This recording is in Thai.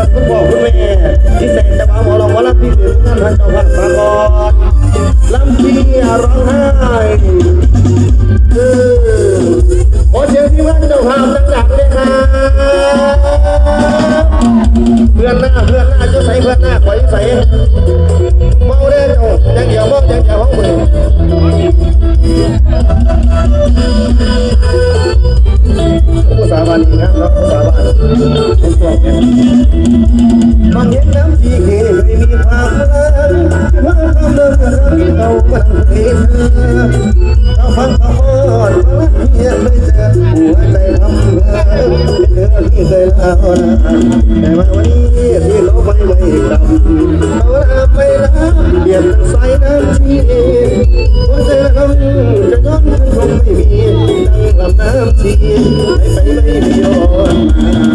ครับคุณพ่อคุณแม่ที่แสนจะมาหมอลำหมอลาที่เสียงท่านท่านเจ้าภาพมากอนลำเชีร้องไห้คือขอเสียที่ว่าเจ้าภาพจังๆเลยครับเพื่อนหน้าเพื่อนหน้าจะใส่เพื่อนหน้าไว้ใส่ สาบานเป็นพวกเนี่ยบางเห็นน้ำที่เกไม่มีความรักว่าคำเดิมเรื่องที่เรามันเคยเจอเราฟังคำอ่อนฟังเพียงไม่เจอหัวใจทำเพื่อเป็นเรื่องที่เคยเล่าแต่มาวันนี้ที่เขาไม่ไม่กลับเขาลาไปแล้วเปลี่ยนสายน้ำที่หัวใจเราจะย้อนคงไม่มีดังลำน้ำชีไปไปไม่มีย้อม